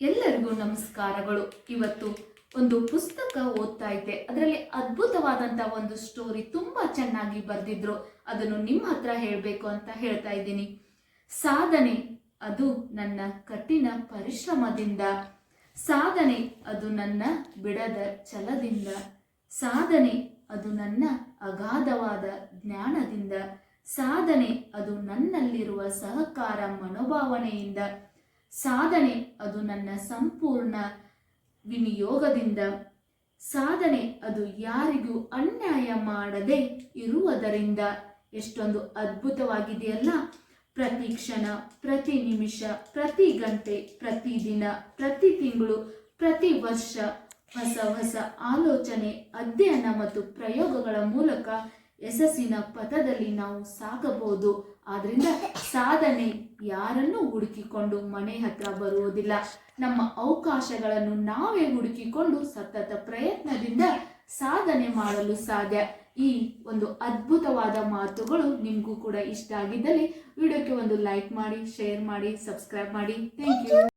ಎಲ್ಲರಿಗೂ ನಮಸ್ಕಾರಗಳು. ಇವತ್ತು ಒಂದು ಪುಸ್ತಕ ಓದ್ತಾ ಇದ್ದೆ. ಅದರಲ್ಲಿ ಅದ್ಭುತವಾದಂತ ಒಂದು ಸ್ಟೋರಿ ತುಂಬಾ ಚೆನ್ನಾಗಿ ಬರೆದಿದ್ರು. ಅದನ್ನು ನಿಮ್ಮ ಹತ್ರ ಹೇಳಬೇಕು ಅಂತ ಹೇಳ್ತಾ ಇದ್ದೀನಿ. ಸಾಧನೆ, ಅದು ನನ್ನ ಕಠಿಣ ಪರಿಶ್ರಮದಿಂದ. ಸಾಧನೆ, ಅದು ನನ್ನ ಬಿಡದ ಛಲದಿಂದ. ಸಾಧನೆ, ಅದು ನನ್ನ ಅಗಾಧವಾದ ಜ್ಞಾನದಿಂದ. ಸಾಧನೆ, ಅದು ನನ್ನಲ್ಲಿರುವ ಸಹಕಾರ ಮನೋಭಾವನೆಯಿಂದ. ಸಾಧನೆ ಅದು ನನ್ನ ಸಂಪೂರ್ಣ ವಿನಿಯೋಗದಿಂದ. ಸಾಧನೆ ಅದು ಯಾರಿಗೂ ಅನ್ಯಾಯ ಮಾಡದೆ ಇರುವುದರಿಂದ. ಎಷ್ಟೊಂದು ಅದ್ಭುತವಾಗಿದೆಯಲ್ಲ. ಪ್ರತಿ ಕ್ಷಣ, ಪ್ರತಿ ನಿಮಿಷ, ಪ್ರತಿ ಗಂಟೆ, ಪ್ರತಿ ದಿನ, ಪ್ರತಿ ತಿಂಗಳು, ಪ್ರತಿ ವರ್ಷ ಹೊಸ ಹೊಸ ಆಲೋಚನೆ, ಅಧ್ಯಯನ ಮತ್ತು ಪ್ರಯೋಗಗಳ ಮೂಲಕ ಯಶಸ್ಸಿನ ಪಥದಲ್ಲಿ ನಾವು ಸಾಗಬಹುದು. ಆದ್ರಿಂದ ಸಾಧನೆ ಯಾರನ್ನು ಹುಡುಕಿಕೊಂಡು ಮನೆ ಹತ್ರ ಬರುವುದಿಲ್ಲ. ನಮ್ಮ ಅವಕಾಶಗಳನ್ನು ನಾವೇ ಹುಡುಕಿಕೊಂಡು ಸತತ ಪ್ರಯತ್ನದಿಂದ ಸಾಧನೆ ಮಾಡಲು ಸಾಧ್ಯ. ಈ ಒಂದು ಅದ್ಭುತವಾದ ಮಾತುಗಳು ನಿಮಗೂ ಕೂಡ ಇಷ್ಟ ಆಗಿದ್ದಲ್ಲಿ, ವಿಡಿಯೋಕ್ಕೆ ಒಂದು ಲೈಕ್ ಮಾಡಿ, ಶೇರ್ ಮಾಡಿ, ಸಬ್ಸ್ಕ್ರೈಬ್ ಮಾಡಿ. Thank you.